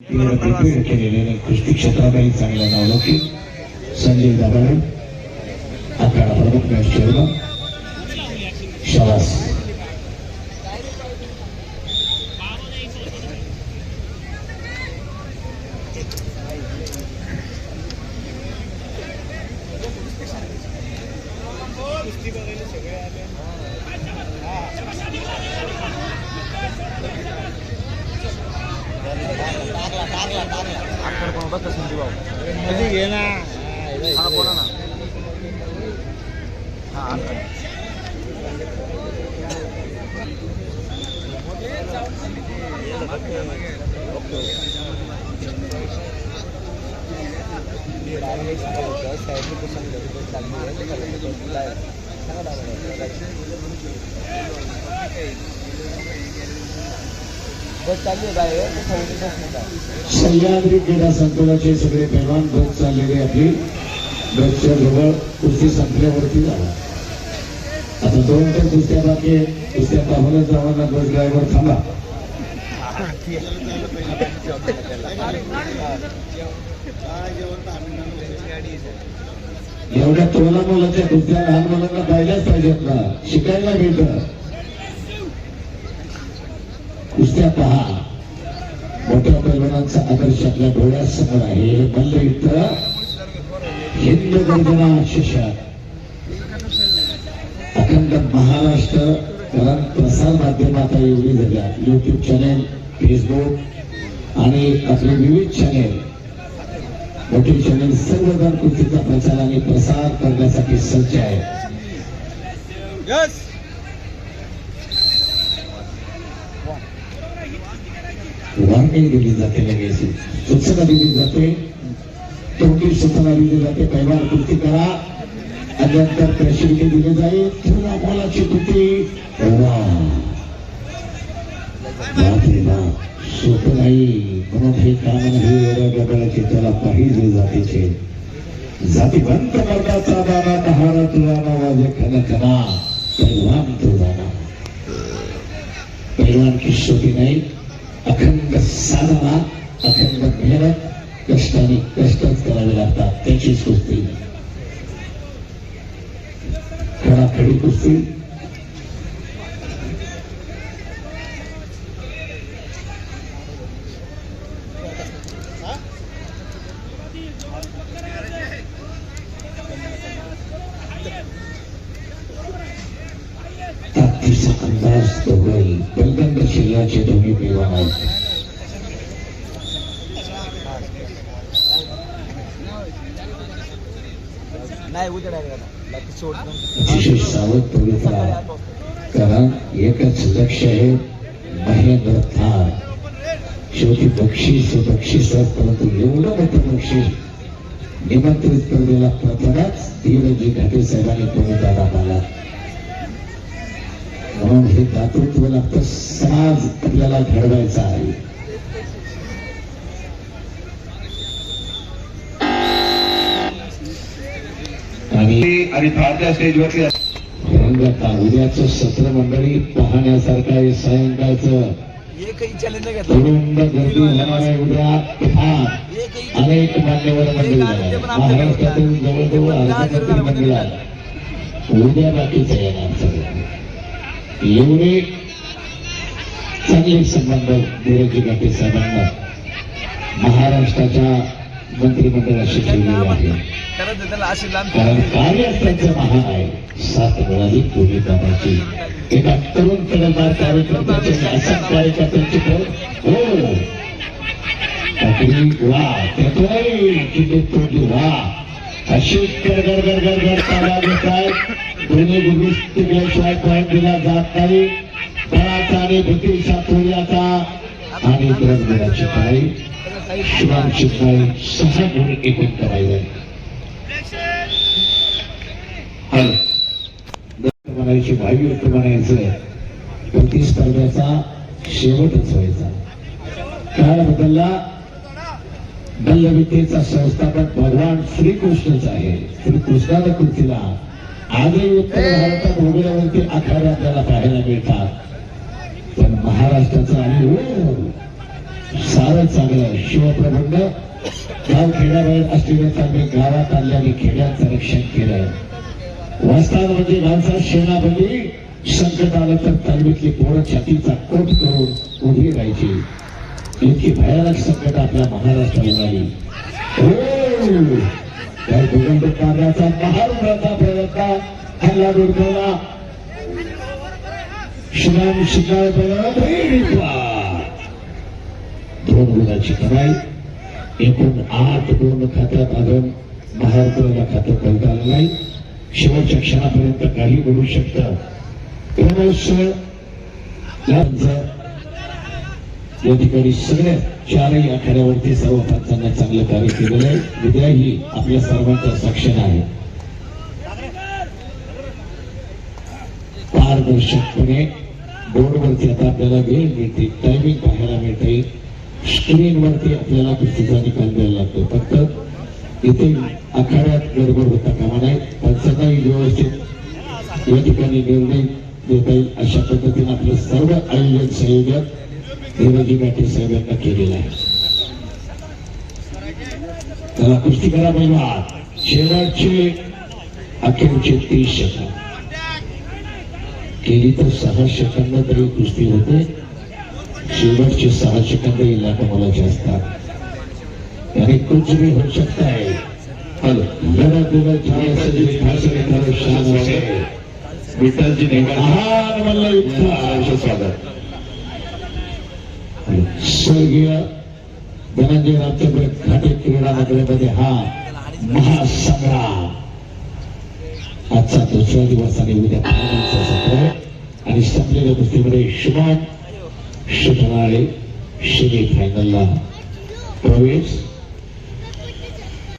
Prepare केलेले कुस्ती क्षेत्रातही चांगल्या नावलौकिक संजय दाभाडे अकरा प्रमुख मॅच चेअरमन शाबास अख्खर कोण बघ संजू भाऊ मध्ये घे ना हा बोला ना हा अख्खर बस चालली आहे बाहेर ते खाली बस नाही सह्याद्री क्रीडा संकुलाचे सगळे पैलवान बस चाललेले आपली बसच्या जवळ कुस्ती संपल्यावरती झाला. आता दोन तर कुस्त्या बाकी कुस्त्या पाहूनच जावांना बस ड्रायव्हर थांबा. एवढ्या तोला मुलाच्या कुस्त्या लहान मुलांना पाहिल्याच पाहिजेत ना. शिकायला मिळतं. कुस्त्या पहा. मोठ्या पैलवानांचा आदर्श आपल्या डोळ्यासमोर आहे. हे मल्ल इथं. हिंद गर्जना शिक्षक अखंड महाराष्ट्र कारण प्रसार माध्यमात एवढी झाल्या. युट्यूब चॅनेल फेसबुक आणि आपले विविध चॅनेल मोठे चॅनेल सर्वजण कुस्तीचा प्रचार आणि प्रसार करण्यासाठी सज्ज आहे यस दिली जाते लगेच. सूचना दिली जाते. तोटी सूचना दिली जाते. पहिला कृती करा. आणि नंतर दिले जाईल. पुन्हा मोलाची कृती वा. नाही म्हणून हे काम नाही एवढ्या त्याला पाहिजे जातीचे. जातीवंत वर्गाचा दाना दहारा तुला नावाजे खन खना पैलवान तो जाना पैलवान की शेवटी नाही. अखंड साधना अखंड मेहनत कष्टाने कष्टच करावे लागतात. त्याची कुस्ती खडाखडी कुस्ती? ताकदीचा अंदाज तो होईल पहिल्यांदा शरीराचे दोन्ही पैलवान आहेत अतिशय सावध राहा. कारण एकच लक्ष आहे महेंद्र थार. शेवटी बक्षीस बक्षीस परंतु एवढं मोठं बक्षीस निमंत्रित करलेला प्रथमच धीरजी घाटे साहेबांनी दादा मला म्हणून हे दातृत्व लागतं समाज आपल्याला घडवायचा आहे. आणि आणि भारतीय स्टेजवरती रंगता उद्याचं सत्र मंडळी पाहण्यासारखं आहे सायंकाळचं. गर्दी होणार आहे उद्या. अनेक मान्यवर मंडळी आहे. महाराष्ट्रातील जवळजवळ अर्धमंत्री मंडळ आहे उद्या बाकीचं येणार सगळं. एवढे चांगले संबंध धीरजी गाठी साहेबांना. महाराष्ट्राच्या मंत्रिमंडळाशी ठेवलेले आहे. कारण कार्य त्यांचं महान आहे. सात वेळाही पूर्वी करण्याची एका तरुण तरुणदार कार्यकर्त्याचे असं कार्यकर्त्यांची हो. अगदी वा त्यातोय किती तोंडी वा. अशी गडगड गडगड गड आवाज येत आहे दोन्ही गुरुस तिकडल्याशिवाय पॉईंट दिला जात नाही फळाचा आणि भीतीचा तोड्याचा आणि द्रव्याची काही शिवाम शिकणारी सहा गुण एकूण करायचे म्हणायची भावी व्यक्त म्हणायचं प्रतिस्पर्धाचा शेवटच व्हायचा काळ बदलला दल्लविद्येचा संस्थापक भगवान श्रीकृष्णच आहे. श्रीकृष्णाला कृतीला आजही उत्तर भारतात वगैरेवरती आखाडे आपल्याला पाहायला मिळतात. पण महाराष्ट्राचं आणि हो, सारं चांगलं शिवप्रबंध गाव खेड्याबाहेर असलेल्या चांगले गावात आणल्याने खेड्याचं रक्षण केलं वाचताना म्हणजे गावचा शेणाबंदी संकट आलं तर तालमीतली पोरं छातीचा कोट करून उभी राहायची. इतकी भयानक संकट आपल्या महाराष्ट्राला आली. हो! या भूगंड कार्याचा महारुग्णाचा प्रयत्न हल्ला दुर्गवला श्रीराम शिकाय दोन गुणाची कमाई एकूण आठ गुण खात्यात अजून महाराष्ट्राला खातं करता आलं नाही. शेवटच्या क्षणापर्यंत काही बोलू शकतं. क्रमश यांचं या ठिकाणी सगळ्या चारही आखाड्यावरती सर्व पंचांना चांगलं कार्य केलेलं आहे. विद्या ही आपल्या सर्वांचा सक्षम आहे. पारदर्शकपणे बोर्डवरती आता आपल्याला वेळ मिळते टायमिंग पाहायला मिळते. स्क्रीनवरती आपल्याला कुस्तीचा निकाल द्यायला लागतो. फक्त इथे आखाड्यात गडबड होता कामा नाही पंचांनाही व्यवस्थित या ठिकाणी निर्णय देता येईल अशा पद्धतीने आपलं सर्व आयोजन संयोजक विरोधी गाठे साहेबांना केलेलं आहे. त्याला कुस्ती करा पहिला शेवटचे अखेरचे तीस शतक. केली तर सहा सेकंद तरी कुस्ती होते. शेवटचे सहा सेकंद इलाका कमलाचे असतात आणि कुछ भी हो सकता है हॅलो जरा तुला छान असं खास एखादं शान विठ्ठलजी नेहमी महान मल्लयुद्ध. सहर्ष स्वागत. स्वर्गीय धनंजय रामचंद्र घाटे क्रीडा नगरीमध्ये हा महासंग्राम आजचा दुसरा दिवस आणि उद्या सत्र आणि संपलेल्या गोष्टीमध्ये शुभम शुभनाळे सेमी फायनलला प्रवेश.